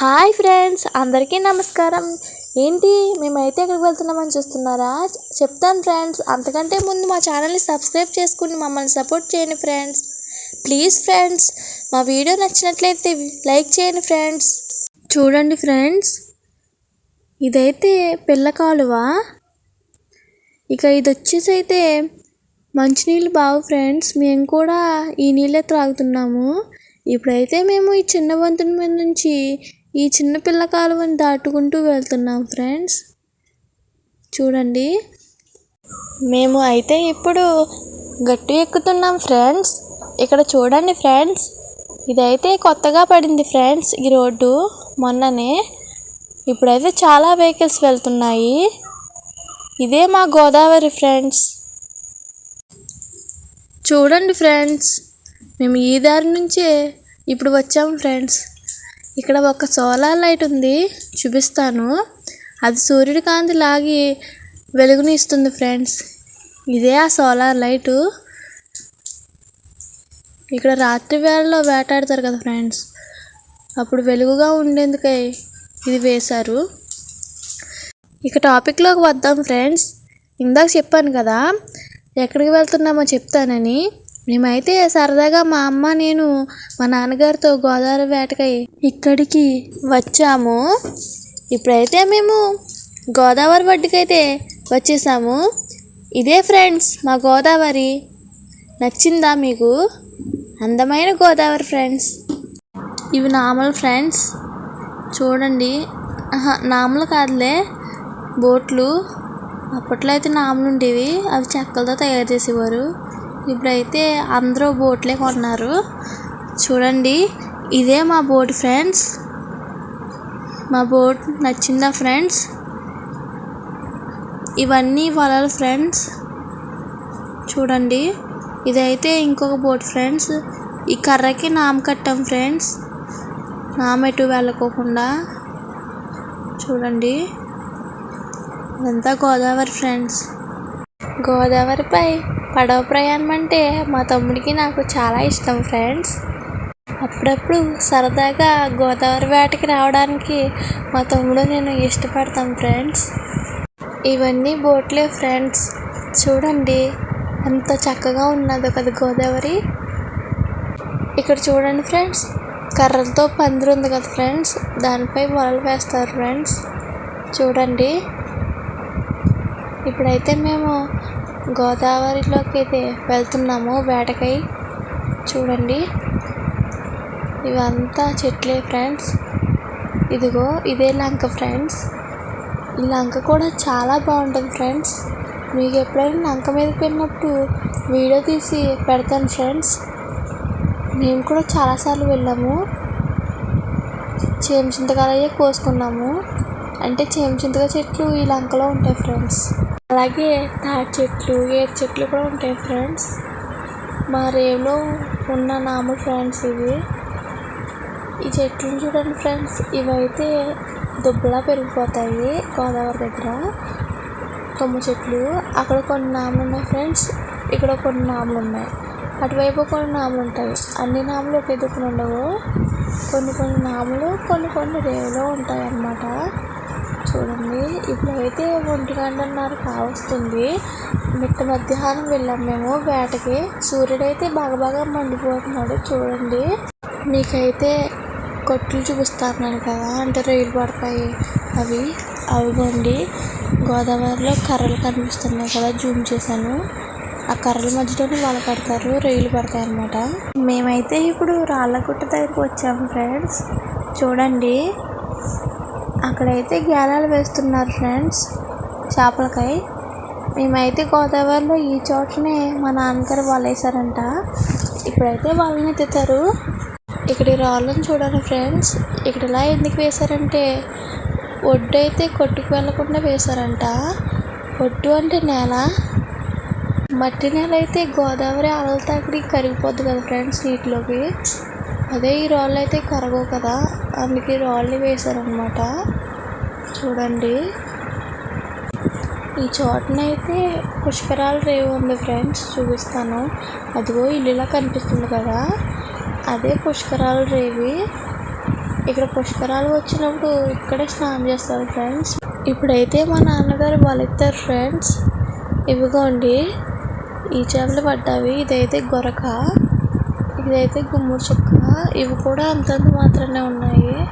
Hi friends అందరికీ నమస్కారం. ఏంటి మేమైతే ఎక్కడికి వెళ్తున్నామని చూస్తున్నారా? చెప్తాను ఫ్రెండ్స్ అంతకంటే ముందు మా ఛానల్ని సబ్స్క్రైబ్ చేసుకుని మమ్మల్ని సపోర్ట్ చేయండి ఫ్రెండ్స్. ప్లీజ్ ఫ్రెండ్స్ మా వీడియో నచ్చినట్లయితే లైక్ చేయండి ఫ్రెండ్స్. చూడండి ఫ్రెండ్స్ ఇదైతే పిల్ల కాలువ. ఇక ఇది వచ్చేసి అయితే మంచినీళ్ళు బావు ఫ్రెండ్స్ మేము కూడా ఈ నీళ్ళే త్రాగుతున్నాము. ఇప్పుడైతే మేము ఈ చిన్న వంతెన మీద నుంచి ఈ చిన్న పిల్ల కాలువని దాటుకుంటూ వెళ్తున్నాం ఫ్రెండ్స్ చూడండి. మేము అయితే ఇప్పుడు గట్టు ఎక్కుతున్నాం ఫ్రెండ్స్ ఇక్కడ చూడండి ఫ్రెండ్స్ ఇదైతే కొత్తగా పడింది ఫ్రెండ్స్ ఈ రోడ్డు మొన్ననే. ఇప్పుడైతే చాలా వెహికల్స్ వెళ్తున్నాయి. ఇదే మా గోదావరి ఫ్రెండ్స్ చూడండి ఫ్రెండ్స్ మేము ఈ దారి నుంచే ఇప్పుడు వచ్చాము ఫ్రెండ్స్ ఇక్కడ ఒక సోలార్ లైట్ ఉంది చూపిస్తాను. అది సూర్యుడి కాంతి లాగి వెలుగుని ఇస్తుంది ఫ్రెండ్స్. ఇదే ఆ సోలార్ లైటు. ఇక్కడ రాత్రి వేళలో వేటాడతారు కదా ఫ్రెండ్స్. అప్పుడు వెలుగుగా ఉండేందుకై ఇది వేశారు. ఇక టాపిక్లోకి వద్దాం ఫ్రెండ్స్. ఇందాక చెప్పాను కదా ఎక్కడికి వెళ్తున్నామో చెప్తానని. మేమైతే సరదాగా మా అమ్మ నేను మా నాన్నగారితో గోదావరి వేటకై ఇక్కడికి వచ్చాము. ఇప్పుడైతే మేము గోదావరి ఒడ్డుకైతే వచ్చేసాము. ఇదే ఫ్రెండ్స్ మా గోదావరి. నచ్చిందా మీకు? అందమైన గోదావరి ఫ్రెండ్స్. ఇవి నామలు ఫ్రెండ్స్. చూడండి. ఆహా నామలు కాదులే. బోట్లు. అప్పట్లో అయితే నామలు ఉండేవి. అవి చెక్కలతో తయారు చేసేవారు. ఇప్పుడైతే అందరూ బోట్లే కొన్నారు. చూడండి ఇదే మా బోట్ ఫ్రెండ్స్. మా బోట్ నచ్చిందా ఫ్రెండ్స్? ఇవన్నీ వాళ్ళ ఫ్రెండ్స్. చూడండి ఇదైతే ఇంకొక బోట్ ఫ్రెండ్స్. ఈ కర్రకి నామ కట్టాం ఫ్రెండ్స్. నామ ఎటు వెళ్ళకోకుండా. చూడండి ఇదంతా గోదావరి ఫ్రెండ్స్. గోదావరిపై పడవ ప్రయాణం అంటే మా తమ్ముడికి నాకు చాలా ఇష్టం ఫ్రెండ్స్. అప్పుడప్పుడు సరదాగా గోదావరి వేటకి రావడానికి మా తమ్ముడు నేను ఇష్టపడతాం ఫ్రెండ్స్. ఇవన్నీ బోట్లే ఫ్రెండ్స్. చూడండి ఎంత చక్కగా ఉన్నదో కదా గోదావరి. ఇక్కడ చూడండి ఫ్రెండ్స్ కర్రలతో పందిరి ఉంది కదా ఫ్రెండ్స్. దానిపై వలలు వేస్తారు ఫ్రెండ్స్. చూడండి. ఇప్పుడైతే మేము గోదావరిలోకి అయితే వెళ్తున్నాము. వేటకై చూడండి. ఇవంతా చెట్లే ఫ్రెండ్స్. ఇదిగో ఇదే లంక ఫ్రెండ్స్. ఈ లంక కూడా చాలా బాగుంటుంది ఫ్రెండ్స్. మీకు ఎప్పుడైనా లంక మీదకి వెళ్ళినప్పుడు వీడియో తీసి పెడతాను ఫ్రెండ్స్. మేము కూడా చాలాసార్లు వెళ్ళాము. చేమచింతకాయలే కోసుకున్నాము. అంటే చేమచింతకాయ చెట్లు ఈ లంకలో ఉంటాయి ఫ్రెండ్స్. అలాగే తాటి చెట్లు ఏరు చెట్లు కూడా ఉంటాయి ఫ్రెండ్స్ మా రేవులో ఉన్న నాము ఫ్రెండ్స్ ఇవి. ఈ చెట్లను చూడండి ఫ్రెండ్స్ ఇవైతే దుబ్బలా పెరిగిపోతాయి గోదావరి దగ్గర. కొమ్మ చెట్లు. అక్కడ కొన్ని నాములు ఉన్నాయి ఫ్రెండ్స్ ఇక్కడ కొన్ని నాములు ఉన్నాయి. అటువైపు కొన్ని నాములు ఉంటాయి. అన్ని నాములు ఒకే దిక్కున ఉండవు. కొన్ని కొన్ని నాములు కొన్ని కొన్ని రేవులో ఉంటాయి అన్నమాట చూడండి. ఇప్పుడైతే ఒంటి గంటన్నర కావస్తుంది. మిట్ట మధ్యాహ్నం వెళ్ళాం మేము వేటకి. సూర్యుడైతే బాగా బాగా మండిపోతున్నాడు చూడండి. మీకైతే కొట్లు చూపిస్తాను కదా అంటే రైలు పడతాయి అవి. అవిగోండి. గోదావరిలో కర్రలు కనిపిస్తున్నాయి కదా జూమ్ చేశాను. ఆ కర్రల మధ్యలోనే వల కడతారు రైలు పడతాయి అన్నమాట. మేమైతే ఇప్పుడు రాళ్ళగుట్ట దగ్గరికి వచ్చాము ఫ్రెండ్స్. చూడండి. అక్కడైతే గేలాలు వేస్తున్నారు ఫ్రెండ్స్ చేపలకై మేమైతే గోదావరిలో ఈ చోటనే మా నాన్నగారు వాళ్ళేసారంట ఇప్పుడైతే వాళ్ళని ఎత్తుతారు. ఇక్కడ ఈ రాళ్ళని చూడండి ఫ్రెండ్స్ ఇక్కడ ఇలా ఎందుకు వేశారంటే ఒడ్డు అయితే కొట్టుకు వెళ్ళకుండా వేశారంట. ఒడ్డు అంటే నేల మట్టి నేల అయితే గోదావరి అలల తాకిడి కరిగిపోద్ది కదా ఫ్రెండ్స్ నీటిలోకి. అదే ఈ రాళ్ళు అయితే కరగవు కదా అందుకే రాళ్ళు వేశారనమాట చూడండి. ఈ చోటనైతే పుష్కరాల రేవు ఉంది ఫ్రెండ్స్ చూపిస్తాను. అదిగో ఇల్లులా కనిపిస్తుంది కదా. అదే పుష్కరాల రేవి. ఇక్కడ పుష్కరాలు వచ్చినప్పుడు ఇక్కడే స్నానం చేస్తారు ఫ్రెండ్స్. ఇప్పుడైతే మా నాన్నగారు వాళ్ళిద్దరు ఫ్రెండ్స్ ఇవిగోండి. ఈ చేపలు పడ్డావి. ఇదైతే గొరక. ఇదైతే గుమ్మడి చుక్క. ఇవి కూడా అంతంత మాత్రమే ఉన్నాయి.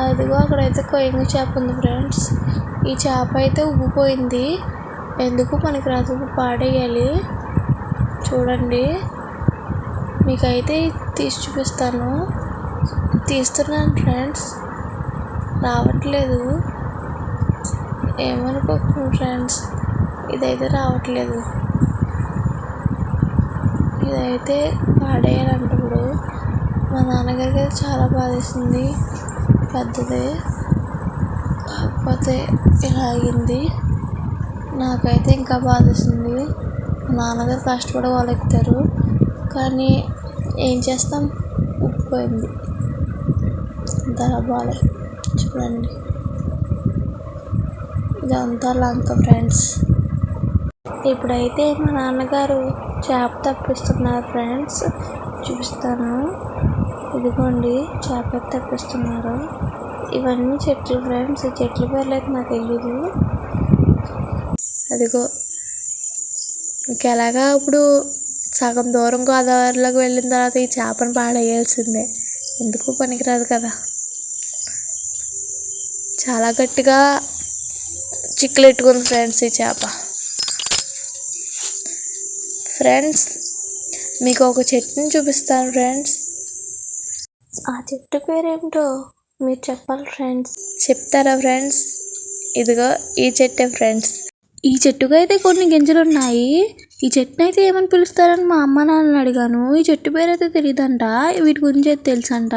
అదిగో అక్కడైతే కొయ్యంగి చేప ఉంది ఫ్రెండ్స్. ఈ చేప అయితే ఉబ్బిపోయింది. ఎందుకు మనకి రాదు? పాడేయాలి. చూడండి. మీకైతే తీసి చూపిస్తాను. తీస్తున్నాను ఫ్రెండ్స్. రావట్లేదు. ఏమనుకోకు ఫ్రెండ్స్? ఇదైతే రావట్లేదు. ఇదైతే పాడేయాలంటే ఇప్పుడు. మా నాన్నగారికి అయితే చాలా బాధేసింది. పెద్దదే. కాకపోతే ఇలా అయింది. నాకైతే ఇంకా బాధేసింది. మా నాన్నగారు కష్టపడి వాళ్ళు ఎక్కుతారు. కానీ ఏం చేస్తాం? ఉప్పిపోయింది ధర బాలే. చూడండి. ఇదంతా లంక ఫ్రెండ్స్. ఇప్పుడైతే మా నాన్నగారు చేప తప్పిస్తున్నారు ఫ్రెండ్స్. చూపిస్తాను. ఇదిగోండి చేపలు తప్పిస్తున్నారు. ఇవన్నీ చెట్లు ఫ్రెండ్స్ ఈ చెట్ల పేర్లు అయితే నాకు తెలియదు అదిగో ఇంకెలాగా ఇప్పుడు సగం దూరం గోదావరిలోకి వెళ్ళిన తర్వాత ఈ చేపను పాడేయాల్సిందే. ఎందుకు పనికిరాదు కదా? చాలా గట్టిగా చిక్కులెట్టుకుంది ఫ్రెండ్స్ ఈ చేప. ఫ్రెండ్స్ మీకు ఒక చెట్టుని చూపిస్తాను ఫ్రెండ్స్ ఆ చెట్టు పేరేమిటో మీరు చెప్పాలి ఫ్రెండ్స్ చెప్తారా ఫ్రెండ్స్ ఇదిగో ఈ చెట్టే ఫ్రెండ్స్ ఈ చెట్టుకు అయితే కొన్ని గింజలు ఉన్నాయి. ఈ చెట్టుని అయితే ఏమని పిలుస్తారని మా అమ్మ నాన్నని అడిగాను. ఈ చెట్టు పేరు అయితే తెలియదంట వీటి గురించి అయితే తెలుసంట.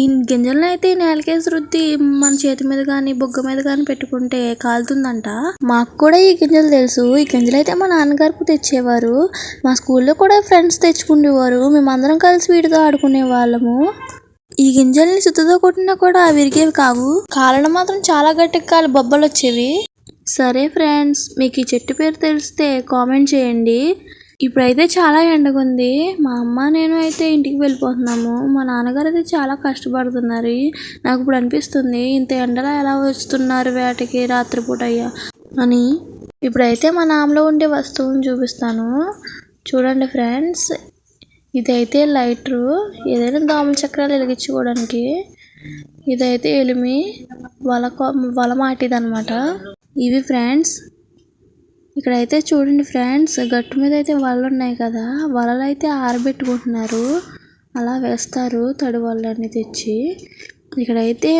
ఈ గింజలను అయితే నేలకేసి రుద్ది మన చేతి మీద కానీ బుగ్గ మీద కానీ పెట్టుకుంటే కాలుతుందంట. మాకు కూడా ఈ గింజలు తెలుసు. ఈ గింజలు అయితే మా నాన్నగారికి తెచ్చేవారు. మా స్కూల్లో కూడా ఫ్రెండ్స్ తెచ్చుకునేవారు మేమందరం కలిసి వీటితో ఆడుకునే వాళ్ళము. ఈ గింజల్ని సుత్తతో కొట్టినా కూడా విరిగేవి కావు. కాలడం మాత్రం చాలా గట్టిగా కాలి బొబ్బలు వచ్చేవి. సరే ఫ్రెండ్స్ మీకు ఈ చెట్టు పేరు తెలిస్తే కామెంట్ చేయండి. ఇప్పుడైతే చాలా ఎండగుంది. మా అమ్మ నేను అయితే ఇంటికి వెళ్ళిపోతున్నాము. మా నాన్నగారు అయితే చాలా కష్టపడుతున్నారు. నాకు ఇప్పుడు అనిపిస్తుంది ఇంత ఎండలో ఎలా వస్తున్నారు వేటకి రాత్రిపూట అయ్యా అని. ఇప్పుడైతే మా నామలో ఉండే వస్తువుని చూపిస్తాను. చూడండి ఫ్రెండ్స్ ఇదైతే లైటరు. ఏదైనా దోమల చక్రాలు వెలిగించుకోవడానికి ఇదైతే ఎలిమి వల వల మాటిది అనమాట ఇవి ఫ్రెండ్స్ ఇక్కడైతే చూడండి ఫ్రెండ్స్ గట్టు మీద అయితే వలలు ఉన్నాయి కదా వలలు అయితే ఆరబెట్టుకుంటున్నారు. అలా వేస్తారు తడి వలలన్నీ తెచ్చి. ఇక్కడైతే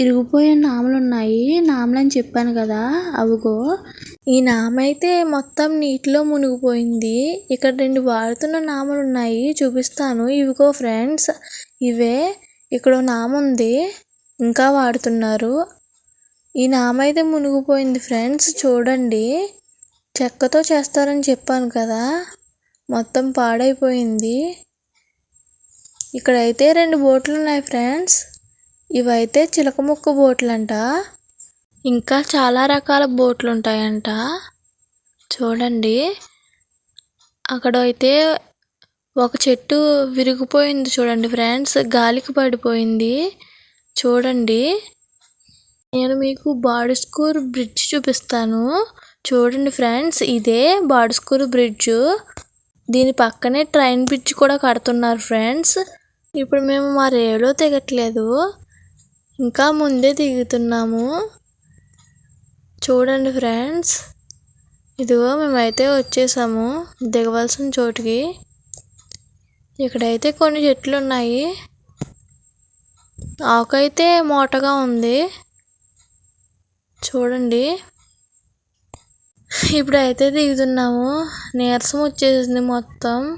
ఇరిగిపోయే నామలు ఉన్నాయి నామలు అని చెప్పాను కదా అవిగో. ఈ నామ అయితే మొత్తం నీటిలో మునిగిపోయింది. ఇక్కడ రెండు వాడుతున్న నామలు ఉన్నాయి చూపిస్తాను. ఇవిగో ఫ్రెండ్స్ ఇవే. ఇక్కడ నామ ఉంది ఇంకా వాడుతున్నారు. ఈ నామ అయితే మునిగిపోయింది ఫ్రెండ్స్. చూడండి. చెక్కతో చేస్తారని చెప్పాను కదా. మొత్తం పాడైపోయింది. ఇక్కడైతే రెండు బోట్లు ఉన్నాయి ఫ్రెండ్స్. ఇవైతే చిలక ముక్క బోట్లు అంట ఇంకా చాలా రకాల బోట్లు ఉంటాయంట చూడండి. అక్కడ అయితే ఒక చెట్టు విరిగిపోయింది చూడండి ఫ్రెండ్స్. గాలికి పడిపోయింది. చూడండి. నేను మీకు బాడుస్కూర్ బ్రిడ్జ్ చూపిస్తాను. చూడండి ఫ్రెండ్స్ ఇదే బాడుస్కూర్ బ్రిడ్జ్. దీని పక్కనే ట్రైన్ బ్రిడ్జ్ కూడా కడుతున్నారు ఫ్రెండ్స్. ఇప్పుడు మేము మా రేవులో దిగట్లేదు. ఇంకా ముందే దిగుతున్నాము. చూడండి ఫ్రెండ్స్ ఇదిగో మేమైతే వచ్చేసాము దిగవలసిన చోటుకి. ఇక్కడైతే కొన్ని చెట్లు ఉన్నాయి ఆకైతే మోటగా ఉంది. చూడండి. ఇప్పుడైతే దిగుతున్నాము. నీరసం వచ్చేసింది మొత్తం.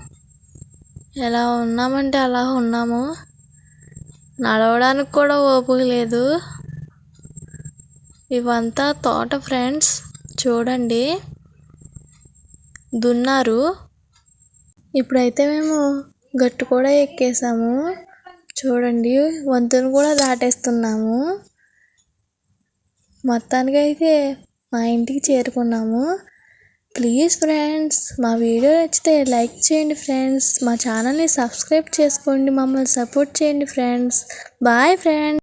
ఎలా ఉన్నామంటే అలా ఉన్నాము. నడవడానికి కూడా ఓపిక లేదు. ఇవంతా తోట ఫ్రెండ్స్. చూడండి. దున్నారు. ఇప్పుడైతే మేము గట్టు కూడా ఎక్కేసాము. చూడండి వంతును కూడా దాటేస్తున్నాము. మొత్తానికైతే మా ఇంటికి చేరుకున్నాము. ప్లీజ్ ఫ్రెండ్స్ మా వీడియో నచ్చితే లైక్ చేయండి ఫ్రెండ్స్ మా ఛానల్ని సబ్స్క్రైబ్ చేసుకోండి. మమ్మల్ని సపోర్ట్ చేయండి ఫ్రెండ్స్ బాయ్ ఫ్రెండ్స్